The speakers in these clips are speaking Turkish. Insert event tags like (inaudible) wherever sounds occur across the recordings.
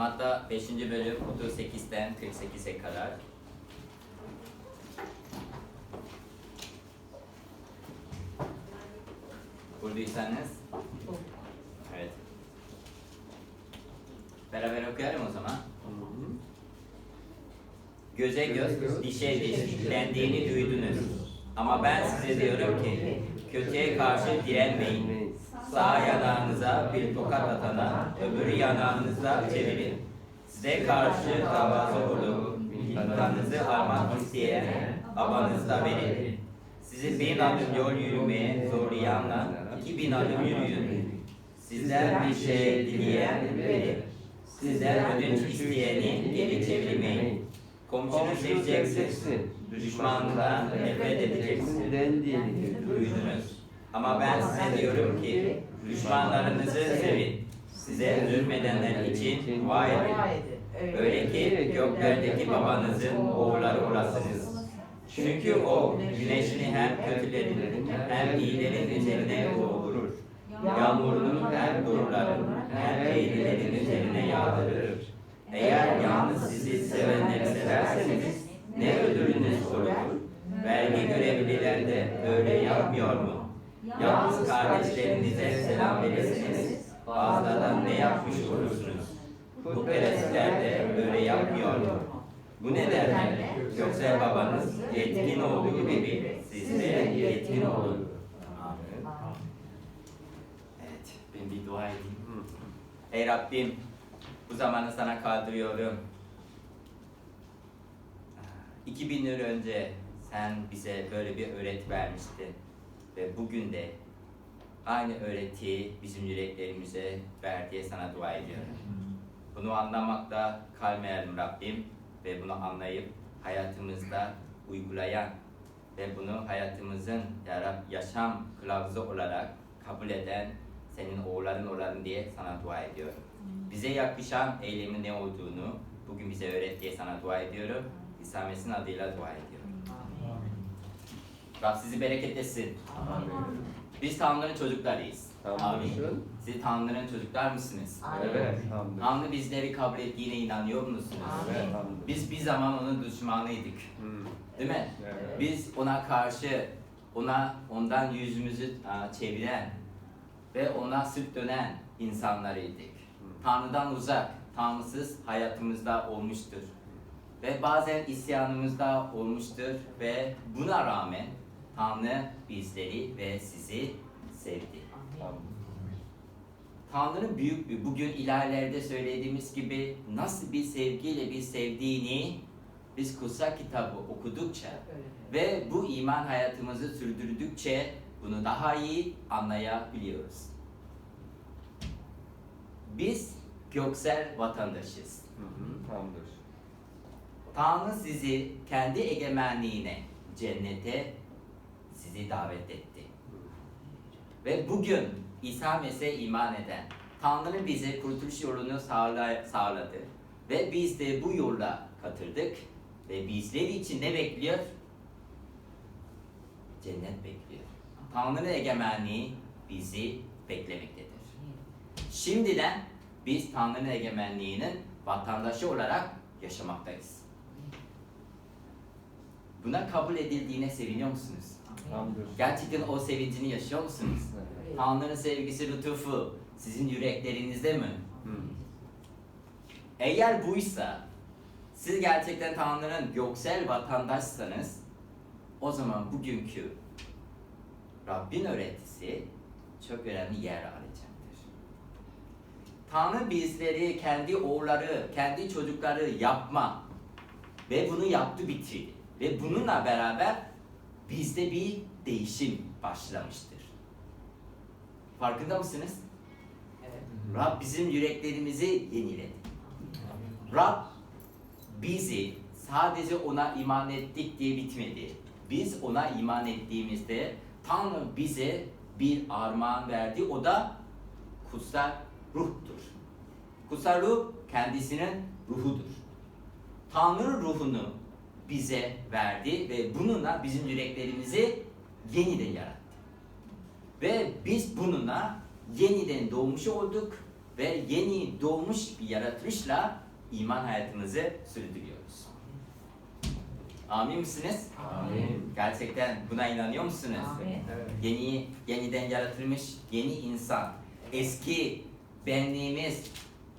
Matta 5. bölüm 38'den 48'e kadar. Buradaysanız. Evet. Beraber okuyalım o zaman. Göze göz, dişe diş dendiğini duydunuz. Ama ben size diyorum ki, kötüye karşı direnmeyin. Sağ yanağınıza bir tokat atana, öbürü yanağınızda çevirin. Size karşı davası olup, imtihanınızı almak isteyen babanız da verin. Sizi bin adım yol yürümeye zorlayanla iki bin adım yürüyün. Sizden bir şey dileyen verin. Sizden ödünç isteyeni geri çevirmeyin. Komşunu seveceksin, düşmanından nefret edeceksin. Duydunuz. Ama ben size diyorum ki düşmanlarınızı sevin. Size zulmedenler için dua edin. Öyle ki göklerdeki babanızın oğulları olasınız. Çünkü o güneşini hem kötülerin hem iyilerin üzerine doğurur. Yağmurunu hem doğruların hem iyilerin üzerine yağdırır. Eğer yalnız sizi sevenleri severseniz ne ödülünüz olur? Vergi görevliler de öyle yapmıyor mu? Yalnız kardeşlerinize selam verirseniz fazladan ne yapmış olursunuz? Putperestler de öyle yapmıyor mu? Bu nedenle yoksa babanız yetkin olduğu gibi siz de yetkin olun. Amin. Evet, ben bir dua edeyim. Ey Rabbim, bu zamanı sana kaldırıyorum. 2000 yıl önce sen bize böyle bir öğret vermiştin. Ve bugün de aynı öğretiyi bizim yüreklerimize ver diye sana dua ediyorum. Bunu anlamakta kalmayalım Rabbim ve bunu anlayıp hayatımızda uygulayan ve bunu hayatımızın ya Rab, yaşam kılavuzu olarak kabul eden senin oğulların olalım diye sana dua ediyorum. Bize yakışan eylemin ne olduğunu bugün bize öğret diye sana dua ediyorum. İsa Mesih'in adıyla dua ediyorum. Rab sizi bereketlesin. Biz Tanrı'nın çocuklarıyız. Amin. Siz Tanrı'nın çocuklar mısınız? Evet. Tanrı bizleri kabul ettiğine inanıyor musunuz? Evet, hamdolsun. Biz bir zaman onun düşmanıydık. Hmm, Değil mi? evet. Biz ona karşı, ona ondan yüzümüzü çeviren ve ona sırt dönen insanlarıydık. Tanrı'dan uzak, Tanrısız hayatımızda olmuştur. Ve bazen isyanımızda olmuştur ve buna rağmen Tanrı bizleri ve sizi sevdi. Tanrı'nın büyük bir, bugün ilerlerde söylediğimiz gibi nasıl bir sevgiyle bir sevdiğini biz kutsal kitabı okudukça ve bu iman hayatımızı sürdürdükçe bunu daha iyi anlayabiliyoruz. Biz göksel vatandaşız. Hı hı, hamdolsun. Tanrı sizi kendi egemenliğine, cennete sizi davet etti. Ve bugün İsa Mesih'e iman eden, Tanrı bize kurtuluş yolunu sağla- sağladı. Ve biz de bu yolla katıldık. Ve bizleri için ne bekliyor? Cennet bekliyor. Tanrı'nın egemenliği bizi beklemektedir. Şimdiden biz Tanrı'nın egemenliğinin vatandaşı olarak yaşamaktayız. Buna kabul edildiğine seviniyor musunuz? Gerçekten o sevincini yaşıyor musunuz? Evet. Tanrı'nın sevgisi, lütufu sizin yüreklerinizde mi? Hı. Eğer buysa, siz gerçekten Tanrı'nın göksel vatandaşsanız, o zaman bugünkü Rabbin öğretisi çok önemli yer alacaktır. Tanrı bizleri kendi oğulları, kendi çocukları yapma ve bunu yaptı bitirdi. Ve bununla beraber bizde bir değişim başlamıştır. Farkında mısınız? Rab bizim yüreklerimizi yeniledi. Rab bizi sadece ona iman ettik diye bitmedi. Biz ona iman ettiğimizde Tanrı bize bir armağan verdi. O da kutsal ruhtur. Kutsal ruh kendisinin ruhudur. Tanrı ruhunu bize verdi ve bununla bizim yüreklerimizi yeniden yarattı. Ve biz bununla yeniden doğmuş olduk ve yeni doğmuş bir yaratılışla iman hayatımızı sürdürüyoruz. Amin misiniz? Amin. Gerçekten buna inanıyor musunuz? Amin. Evet. Yeni, yeniden yaratılmış yeni insan. Eski benliğimiz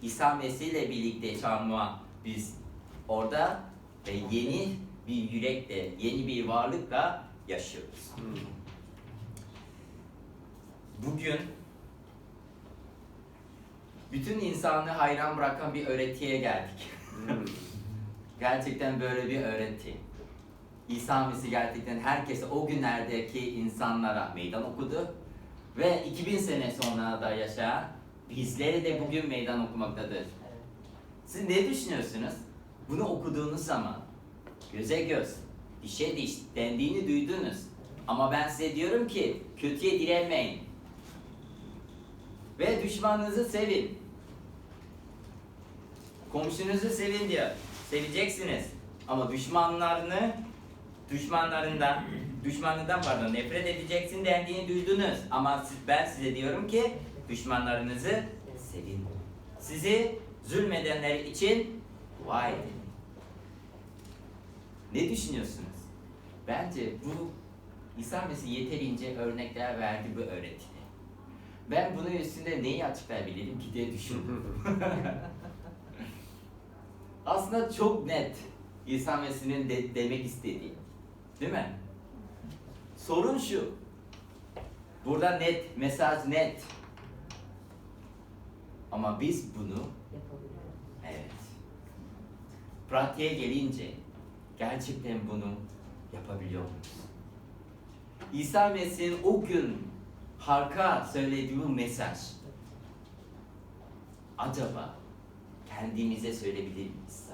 İsa Mesih ile birlikte çarmıha biz orada ve yeni bir yürekle, yeni bir varlıkla yaşıyoruz. Hmm. Bugün bütün insanlığı hayran bırakan bir öğretiye geldik. Hmm. (laughs) Gerçekten böyle bir öğreti. İsa Mesih gerçekten herkese o günlerdeki insanlara meydan okudu. Ve 2000 sene sonra da yaşayan bizleri de bugün meydan okumaktadır. Siz ne düşünüyorsunuz? Bunu okuduğunuz zaman göze göz, dişe diş dendiğini duydunuz. Ama ben size diyorum ki kötüye direnmeyin. Ve düşmanınızı sevin. Komşunuzu sevin diyor. Seveceksiniz. Ama düşmanlarını düşmanlarından düşmanından pardon nefret edeceksin dendiğini duydunuz. Ama siz, ben size diyorum ki düşmanlarınızı sevin. Sizi zulmedenler için dua edin. Ne düşünüyorsunuz? Bence bu İsa Mesih yeterince örnekler verdi bu öğretide. Ben bunun üstünde neyi açıklayabilirim ki diye düşündüm. (laughs) Aslında çok net İsa Mesih'in de, demek istediği. Değil mi? Sorun şu. Burada net, mesaj net. Ama biz bunu evet pratiğe gelince gerçekten bunu yapabiliyor muyuz? İsa Mesih'in o gün halka söylediği mesaj acaba kendimize söyleyebilir miyiz?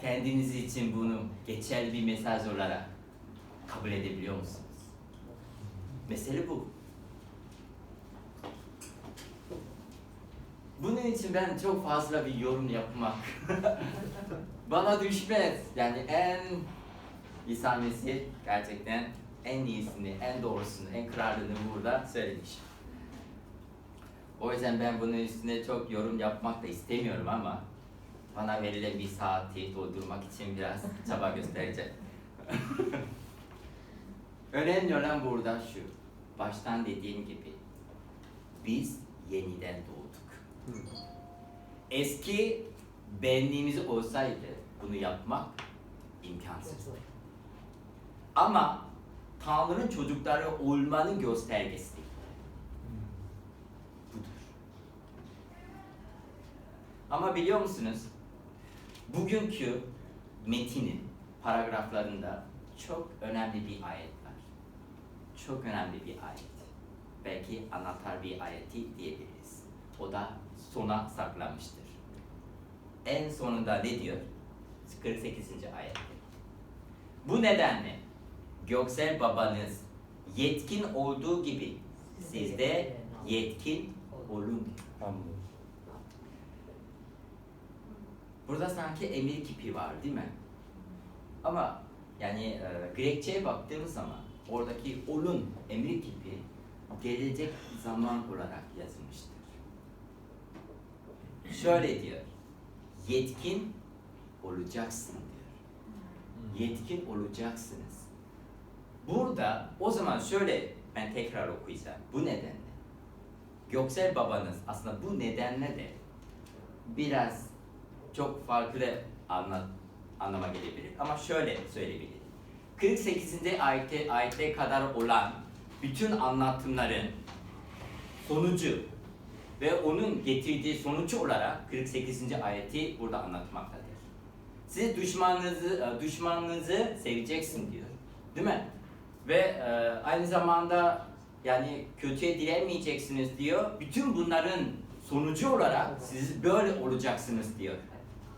Kendiniz için bunu geçerli bir mesaj olarak kabul edebiliyor musunuz? Mesele bu. Bunun için ben çok fazla bir yorum yapmak (laughs) bana düşmez. Yani en İsa Mesih gerçekten en iyisini, en doğrusunu, en kralını burada söylemiş. O yüzden ben bunun üstüne çok yorum yapmak da istemiyorum ama bana verilen bir saati doldurmak için biraz (laughs) çaba göstereceğim. (laughs) Önemli olan burada şu. Baştan dediğim gibi biz yeniden doğduk. Hmm. Eski benliğimiz olsaydı bunu yapmak imkansız. Ama Tanrı'nın çocukları olmanın göstergesi. Budur. Ama biliyor musunuz? Bugünkü metinin paragraflarında çok önemli bir ayet var. Çok önemli bir ayet. Belki anahtar bir ayeti diyebiliriz. O da sona saklanmıştır. En sonunda ne diyor? 48. ayette. Bu nedenle göksel babanız yetkin olduğu gibi siz de yetkin olun. Burada sanki emir kipi var değil mi? Ama yani e, Grekçe'ye baktığımız zaman oradaki olun emir kipi gelecek zaman olarak yazılmıştır. Şöyle diyor. Yetkin olacaksın diyor. Yetkin olacaksınız. Burada o zaman şöyle ben tekrar okuyacağım. Bu nedenle. Göksel babanız aslında bu nedenle de biraz çok farklı anla, anlama gelebilir. Ama şöyle söyleyebilirim. 48. ayete, ayete kadar olan bütün anlatımların sonucu ve onun getirdiği sonucu olarak 48. ayeti burada anlatmaktadır. Siz düşmanınızı e, düşmanınızı seveceksin diyor. Değil mi? Ve e, aynı zamanda yani kötüye direnmeyeceksiniz diyor. Bütün bunların sonucu olarak siz böyle olacaksınız diyor.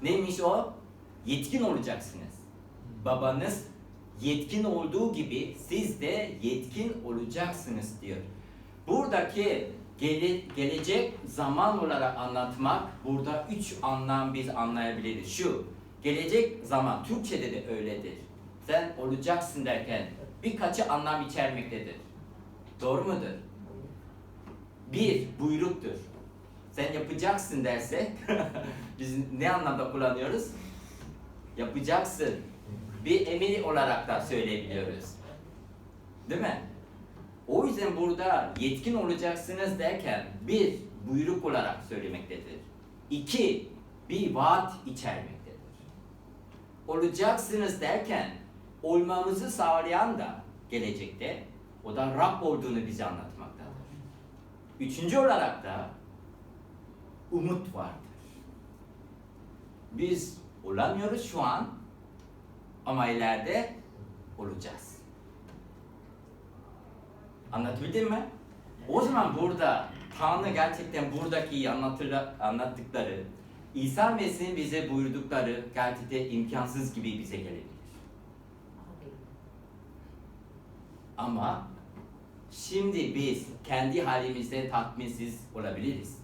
Neymiş o? Yetkin olacaksınız. Babanız yetkin olduğu gibi siz de yetkin olacaksınız diyor. Buradaki gele- gelecek zaman olarak anlatmak burada üç anlam biz anlayabiliriz. Şu, gelecek zaman Türkçe'de de öyledir. Sen olacaksın derken birkaçı anlam içermektedir. Doğru mudur? Bir, buyruktur. sen yapacaksın derse (laughs) biz ne anlamda kullanıyoruz? Yapacaksın. Bir emir olarak da söyleyebiliyoruz. Değil mi? O yüzden burada yetkin olacaksınız derken bir buyruk olarak söylemektedir. İki bir vaat içermektedir. Olacaksınız derken olmamızı sağlayan da gelecekte o da Rab olduğunu bize anlatmaktadır. Üçüncü olarak da umut vardır. Biz olamıyoruz şu an ama ileride olacağız. Anlatabildim mi? O zaman burada Tanrı gerçekten buradaki anlattıkları İsa Mesih'in bize buyurdukları gerçekten imkansız gibi bize gelebilir. Ama şimdi biz kendi halimizde tatminsiz olabiliriz.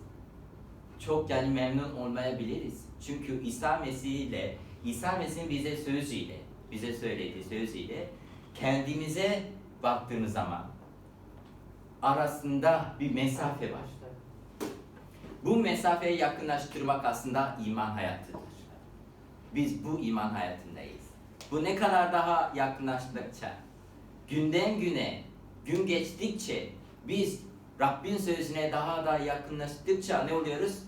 Çok yani memnun olmayabiliriz. Çünkü İsa Mesih ile İsa Mesih'in bize sözüyle, bize söylediği sözüyle kendimize baktığımız zaman arasında bir mesafe var. Bu mesafeyi yakınlaştırmak aslında iman hayatıdır. Biz bu iman hayatındayız. Bu ne kadar daha yakınlaştıkça, günden güne, gün geçtikçe biz Rabbin sözüne daha da yakınlaştıkça ne oluyoruz?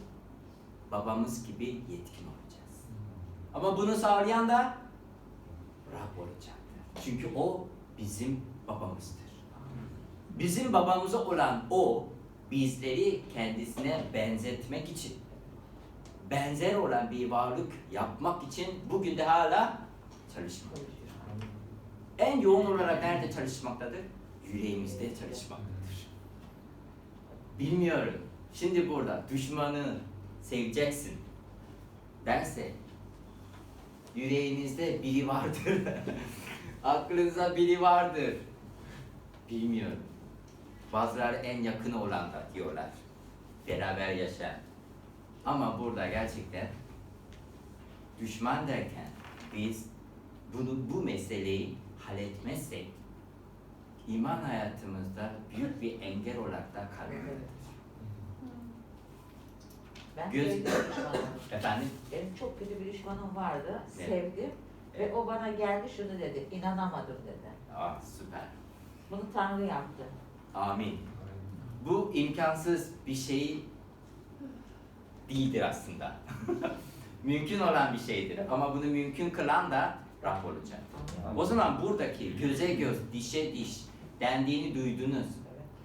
Babamız gibi yetkin olacağız. Ama bunu sağlayan da Rab olacaktır. Çünkü o bizim babamızdır. Bizim babamıza olan o bizleri kendisine benzetmek için benzer olan bir varlık yapmak için bugün de hala çalışmaktadır. En yoğun olarak nerede çalışmaktadır? Yüreğimizde çalışmaktadır. Bilmiyorum. Şimdi burada düşmanı seveceksin derse yüreğinizde biri vardır. (laughs) Aklınıza biri vardır. Bilmiyorum. Bazıları en yakını olan da diyorlar. Beraber yaşayan. Ama burada gerçekten düşman derken biz bunu bu meseleyi halletmezsek iman hayatımızda büyük bir engel olarak da kalmaktadır. Ben Göz- sevdim. Efendim? Benim çok kötü bir düşmanım vardı. Evet. Sevdim. Evet. Ve o bana geldi şunu dedi. İnanamadım dedi. Ah süper. Bunu Tanrı yaptı. Amin. Bu imkansız bir şey değildir aslında. (laughs) mümkün olan bir şeydir ama bunu mümkün kılan da Rab olacak. O zaman buradaki göze göz, dişe diş dendiğini duydunuz.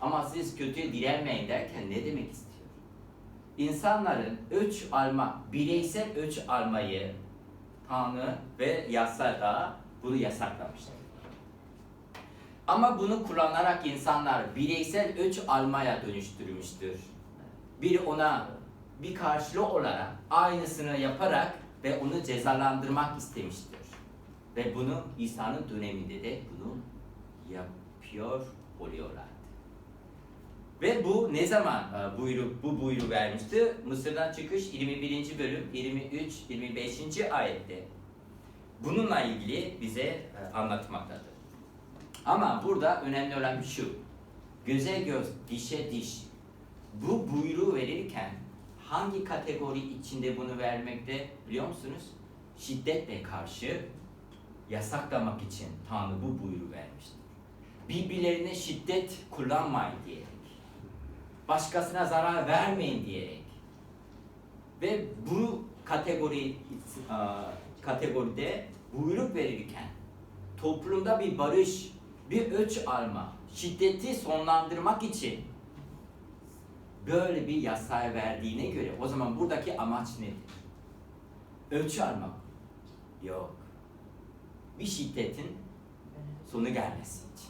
Ama siz kötüye direnmeyin derken ne demek istiyor? İnsanların öç alma, bireysel öç almayı Tanrı ve yasada bunu yasaklamıştır. Ama bunu kullanarak insanlar bireysel öç almaya dönüştürmüştür. Biri ona bir karşılığı olarak aynısını yaparak ve onu cezalandırmak istemiştir. Ve bunu İsa'nın döneminde de bunu yapıyor oluyorlardı. Ve bu ne zaman e, buyruk, bu buyruğu vermişti? Mısır'dan çıkış 21. bölüm 23-25. ayette. Bununla ilgili bize e, anlatmaktadır. Ama burada önemli olan şu. Göze göz, dişe diş. Bu buyruğu verirken hangi kategori içinde bunu vermekte biliyor musunuz? Şiddetle karşı yasaklamak için Tanrı bu buyruğu vermiştir. Birbirlerine şiddet kullanmayın diyerek. Başkasına zarar vermeyin diyerek. Ve bu kategori kategoride buyruk verirken toplumda bir barış, bir ölç alma, şiddeti sonlandırmak için böyle bir yasaya verdiğine göre o zaman buradaki amaç nedir? Ölçü almak. Yok. Bir şiddetin sonu gelmesi için.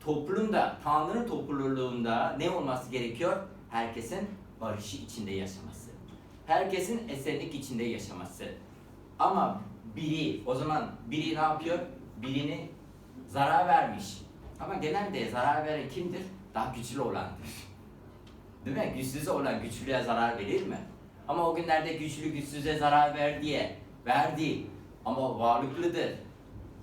Toplumda, Tanrı'nın topluluğunda ne olması gerekiyor? Herkesin barışı içinde yaşaması. Herkesin esenlik içinde yaşaması. Ama biri, o zaman biri ne yapıyor? Birini zarar vermiş. Ama genelde zarar veren kimdir? Daha güçlü olandır. Değil mi? Güçsüz olan güçlüye zarar verir mi? Ama o günlerde güçlü güçsüze zarar ver diye verdi. Ama varlıklıdır.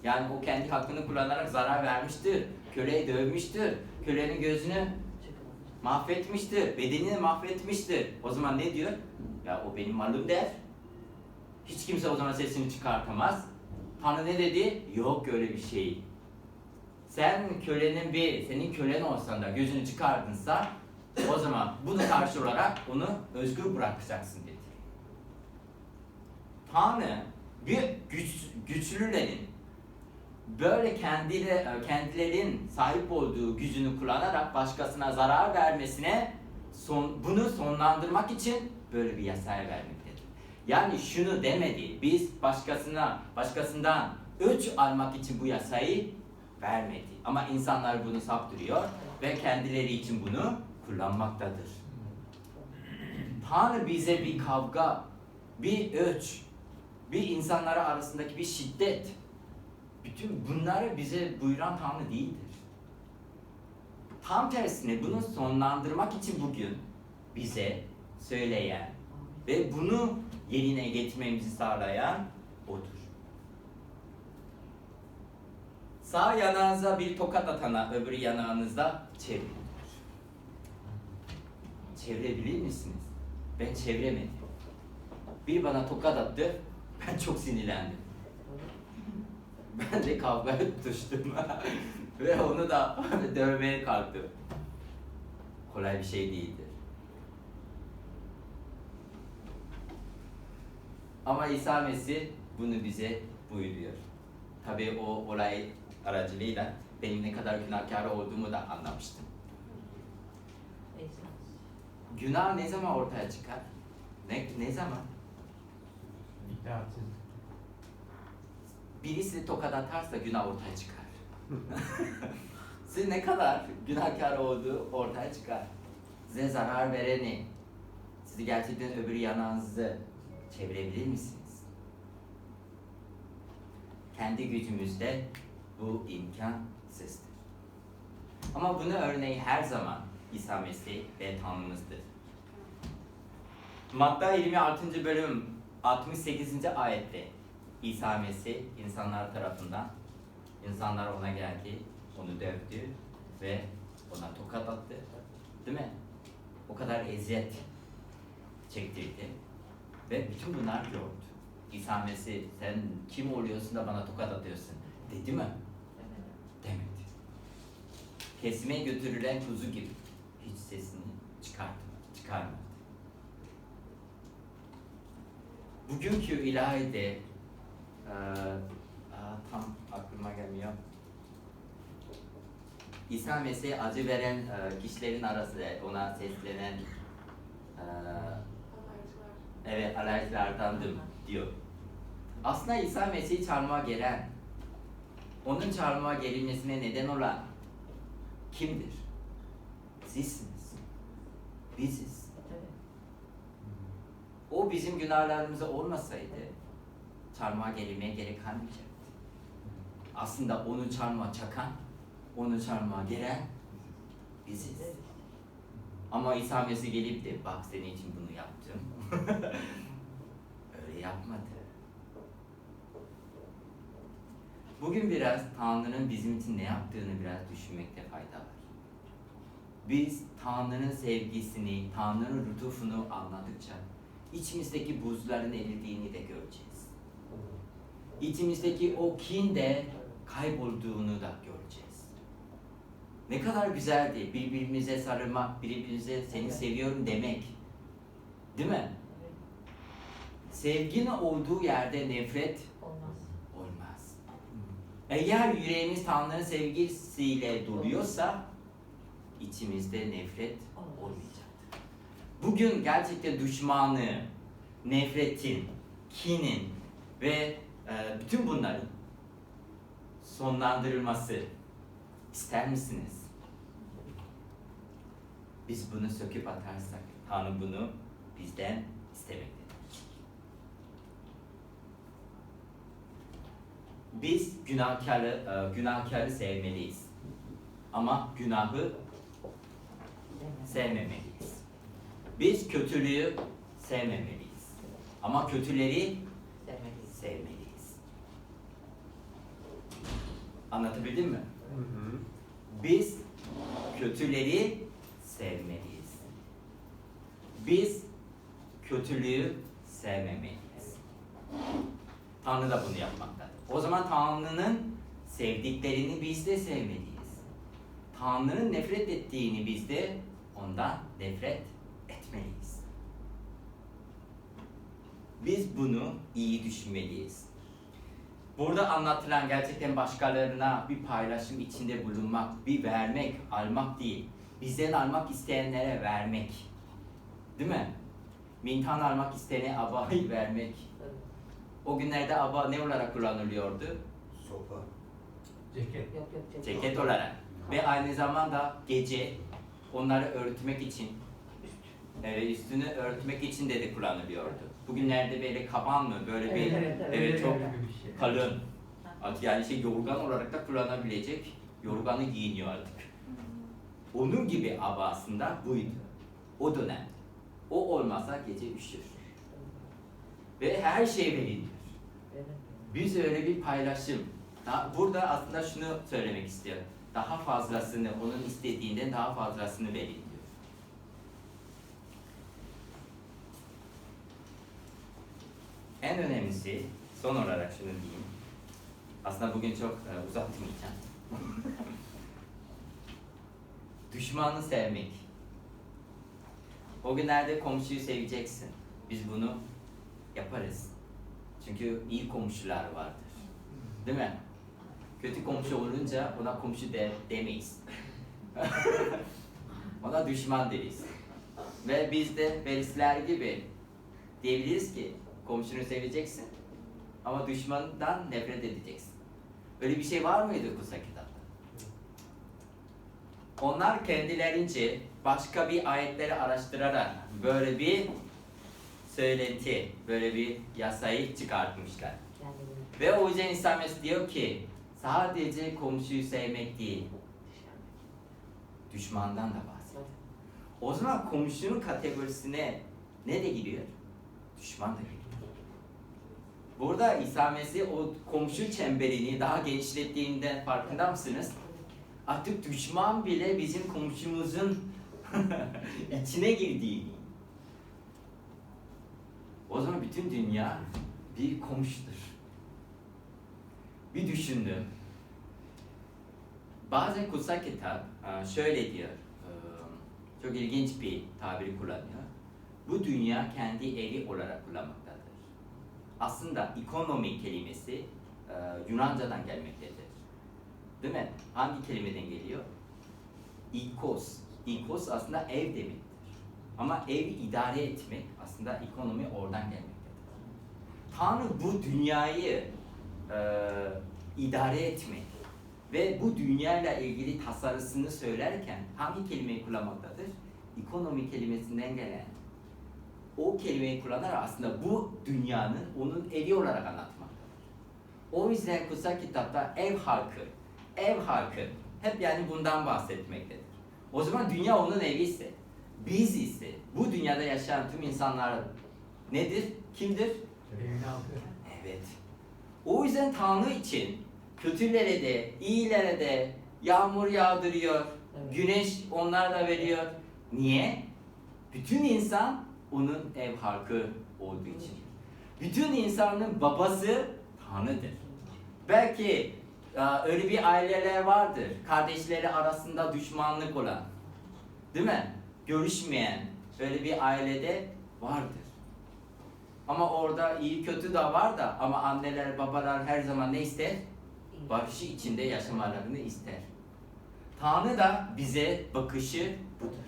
Yani o kendi hakkını kullanarak zarar vermiştir. Köleyi dövmüştür. Kölenin gözünü mahvetmiştir, bedenini mahvetmiştir. O zaman ne diyor? Ya o benim malım der. Hiç kimse o zaman sesini çıkartamaz. Tanrı ne dedi? Yok öyle bir şey. Sen kölenin bir, senin kölen olsan da gözünü çıkardınsa o zaman bunu karşı olarak onu özgür bırakacaksın dedi. Tanrı bir güç, güçlülerin böyle kendileri, kendilerin sahip olduğu gücünü kullanarak başkasına zarar vermesine son, bunu sonlandırmak için böyle bir yasaya vermektedir. Yani şunu demedi, biz başkasına, başkasından öç almak için bu yasayı vermedi. Ama insanlar bunu saptırıyor ve kendileri için bunu kullanmaktadır. Tanrı bize bir kavga, bir öç, bir insanlar arasındaki bir şiddet, bütün bunları bize buyuran Tanrı değildir. Tam tersine bunu sonlandırmak için bugün bize söyleyen ve bunu yerine getirmemizi sağlayan odur. Sağ yanağınıza bir tokat atana öbür yanağınızda çevirin. Çevirebilir misiniz? Ben çeviremedim. Bir bana tokat attı, ben çok sinirlendim. Ben de kavgaya tutuştum. (laughs) Ve onu da dövmeye kalktım. Kolay bir şey değildir. Ama İsa Mesih bunu bize buyuruyor. Tabii o olay aracılığıyla benim ne kadar günahkar olduğumu da anlamıştım. Günah ne zaman ortaya çıkar? Ne, ne zaman? İtaatsizlik. Birisi tokat atarsa günah ortaya çıkar. (laughs) Siz ne kadar günahkar olduğu ortaya çıkar. Size zarar vereni, sizi gerçekten öbür yanağınızı çevirebilir misiniz? Kendi gücümüzde bu imkansızdır. Ama bunu örneği her zaman İsa Mesih ve Tanrımızdır. Matta 26. bölüm 68. ayette İsa Mesih insanlar tarafından insanlar ona geldi, onu dövdü ve ona tokat attı. Değil mi? O kadar eziyet çektirdi. Ve bütün bunlar gördü. İsa Mesih sen kim oluyorsun da bana tokat atıyorsun dedi mi? Demedi. Kesime götürülen kuzu gibi hiç sesini çıkartmadı, çıkarmadı. Bugünkü ilahide eee, aa, tam aklıma gelmiyor. İsa Mesih acı veren eee, kişilerin arasında ona seslenen eee, evet alerjilerdandım diyor. Aslında İsa Mesih çarmıha gelen, onun çarmıha gelinmesine neden olan kimdir? Sizsiniz. Biziz. O bizim günahlarımıza olmasaydı çarmıha gerilmeye gerek kalmayacaktı. Aslında onu çarmıha çakan, onu çarmıha gelen biziz. Ama İsa Mesih gelip de bak senin için bunu yaptım. (laughs) Öyle yapmadı. Bugün biraz Tanrı'nın bizim için ne yaptığını biraz düşünmekte fayda var. Biz Tanrı'nın sevgisini, Tanrı'nın lütufunu anladıkça içimizdeki buzların eridiğini de göreceğiz. İçimizdeki o kin de kaybolduğunu da göreceğiz. Ne kadar güzeldi birbirimize sarılmak, birbirimize seni seviyorum demek. Değil mi? Evet. Sevginin olduğu yerde nefret Olmaz. Eğer yüreğimiz Tanrı'nın sevgisiyle doluyorsa içimizde nefret olmayacaktır. Bugün gerçekten düşmanı, nefretin, kinin ve e, bütün bunların sonlandırılması ister misiniz? Biz bunu söküp atarsak Tanrı bunu bizden istemektedir. Biz günahkarı, e, günahkarı sevmeliyiz. Ama günahı Demem. Biz kötülüğü sevmemeliyiz. Ama kötüleri Demeyiz. sevmeliyiz. Anlatabildim mi? Hı hı. Biz kötüleri sevmeliyiz. Biz kötülüğü sevmemeliyiz. Tanrı da bunu yapmaktadır. O zaman Tanrı'nın sevdiklerini biz de sevmeliyiz. Tanrı'nın nefret ettiğini biz de ondan nefret etmeliyiz. Biz bunu iyi düşünmeliyiz. Burada anlatılan gerçekten başkalarına bir paylaşım içinde bulunmak, bir vermek, almak değil. Bizden almak isteyenlere vermek. Değil mi? Mintan almak isteyene abayı vermek. O günlerde aba ne olarak kullanılıyordu? Sopa. Ceket. Yok yok ceket. Ceket olarak. Ve aynı zamanda gece onları örtmek için, üstünü örtmek için de, de kullanılıyordu. Bugünlerde böyle kaban mı, böyle bir, Evet, evet, evet, evet. çok şey. kalın. Yani şey yorgan olarak da kullanabilecek yorganı giyiniyor artık. Onun gibi aba aslında buydu. O dönem. O olmasa gece üşür. Ve her şey. Evet. Biz öyle bir paylaşım. Daha, burada aslında şunu söylemek istiyorum. Daha fazlasını, onun istediğinden daha fazlasını verin diyor. En önemlisi, son olarak şunu diyeyim. Aslında bugün çok e, uzatmayacağım. (laughs) Düşmanı sevmek. O günlerde komşuyu seveceksin. Biz bunu yaparız. Çünkü iyi komşular vardır. Değil mi? Kötü komşu olunca ona komşu de, demeyiz. (laughs) ona düşman deriz. Ve biz de Ferisler gibi diyebiliriz ki komşunu seveceksin ama düşmandan nefret edeceksin. Öyle bir şey var mıydı kutsal kitapta? Onlar kendilerince başka bir ayetleri araştırarak böyle bir söylenti, böyle bir yasayı çıkartmışlar. Ve o yüzden İsa Mesih diyor ki sadece komşuyu sevmek değil, düşmandan da bahsediyor. O zaman komşunun kategorisine ne de giriyor? Düşman da giriyor. Burada İsa Mesih o komşu çemberini daha genişlettiğinden farkında mısınız? Artık düşman bile bizim komşumuzun (laughs) içine girdiğini. O zaman bütün dünya bir komşudur. Bir düşündüm. Bazen kutsal kitap e, şöyle diyor, e, çok ilginç bir tabiri kullanıyor. Bu dünya kendi evi olarak kullanmaktadır. Aslında ekonomi kelimesi e, Yunanca'dan gelmektedir. Değil mi? Hangi kelimeden geliyor? İkos. İkos aslında ev demektir. Ama evi idare etmek aslında ekonomi oradan gelmektedir. Tanrı bu dünyayı e, idare etmek ve bu dünyayla ilgili tasarısını söylerken hangi kelimeyi kullanmaktadır? Ekonomi kelimesinden gelen o kelimeyi kullanarak aslında bu dünyanın onun evi olarak anlatmaktadır. O yüzden kutsal kitapta ev halkı, ev halkı hep yani bundan bahsetmektedir. O zaman dünya onun evi ise, biz ise bu dünyada yaşayan tüm insanlar nedir? Kimdir? Evin altı. Evet. O yüzden Tanrı için kötülere de, iyilere de yağmur yağdırıyor, Evet. güneş onlar da veriyor. Niye? Bütün insan onun ev halkı olduğu için. Bütün insanın babası Tanrı'dır. Belki e, öyle bir aileler vardır, kardeşleri arasında düşmanlık olan, değil mi? Görüşmeyen öyle bir ailede vardır. Ama orada iyi kötü de var da ama anneler babalar her zaman ne ister? Barışı içinde yaşamalarını ister. Tanrı da bize bakışı budur.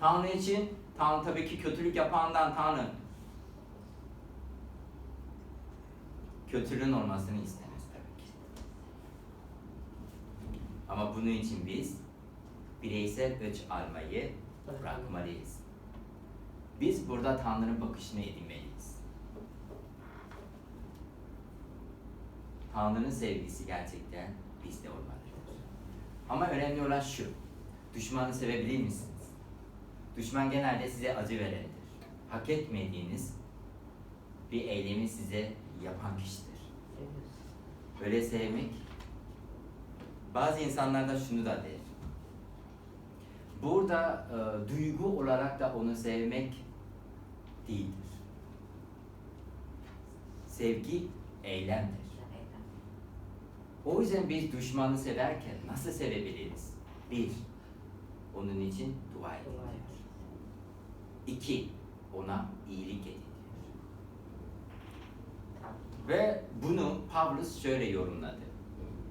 Tanrı için, Tanrı tabii ki kötülük yapandan Tanrı kötülüğün olmasını istemez tabii ki. Ama bunun için biz bireysel öç almayı bırakmalıyız. Biz burada Tanrı'nın bakışını edinmeliyiz. Tanrı'nın sevgisi gerçekten bizde olmalıdır. Ama önemli olan şu, düşmanı sevebilir misiniz? Düşman genelde size acı verendir. Hak etmediğiniz bir eylemi size yapan kişidir. Böyle sevmek, bazı insanlar da şunu da der. burada e, duygu olarak da onu sevmek değildir. Sevgi eylemdir. O yüzden biz düşmanı severken nasıl sevebiliriz? Bir, onun için dua edin. İki, ona iyilik. Tamam. Ve bunu Pavlus şöyle yorumladı.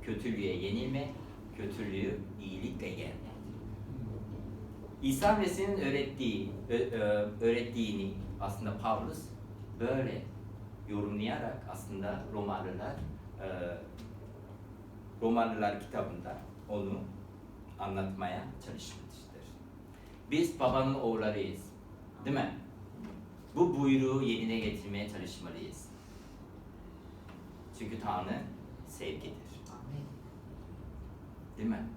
Kötülüğe yenilme, kötülüğü iyilikle yen. İsa Mesih'in öğrettiği, öğrettiğini aslında Pavlus böyle yorumlayarak aslında Romalılar e, Romalılar kitabında onu anlatmaya çalışmıştır. Biz babanın oğullarıyız. Değil mi? Bu buyruğu yerine getirmeye çalışmalıyız. Çünkü Tanrı sevgidir. Amin. Değil mi?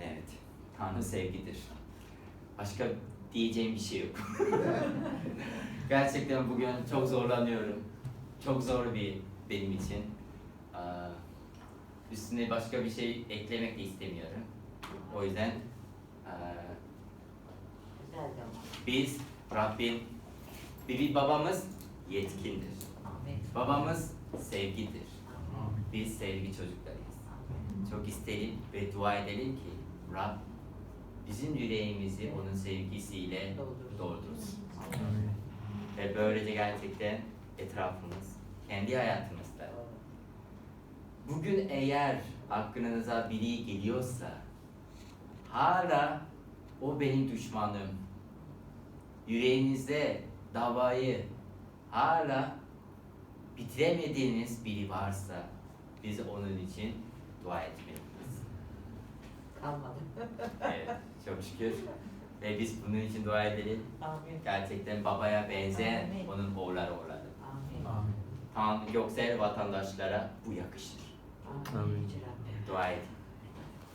Evet. Tanrı sevgidir. Başka diyeceğim bir şey yok. (laughs) Gerçekten bugün çok zorlanıyorum. Çok zor bir benim için. Üstüne başka bir şey eklemek de istemiyorum. O yüzden ama. biz Rabbin bir babamız yetkindir. Babamız sevgidir. Biz sevgi çocuklarıyız. Çok isterim ve dua edelim ki Rab bizim yüreğimizi onun sevgisiyle Doldursun. Ve böylece gerçekten etrafımız, kendi hayatımızda Doğru. Bugün eğer aklınıza biri geliyorsa hala o benim düşmanım. Yüreğinizde davayı hala bitiremediğiniz biri varsa biz onun için dua etmeliyiz. Kalmadı. (laughs) Evet, çok şükür. Ve biz bunun için dua edelim. Amin. Gerçekten babaya benzeyen Amin. onun oğulları olalım. Amin. Amin. Tan göksel vatandaşlara bu yakışır. Amin. Amin.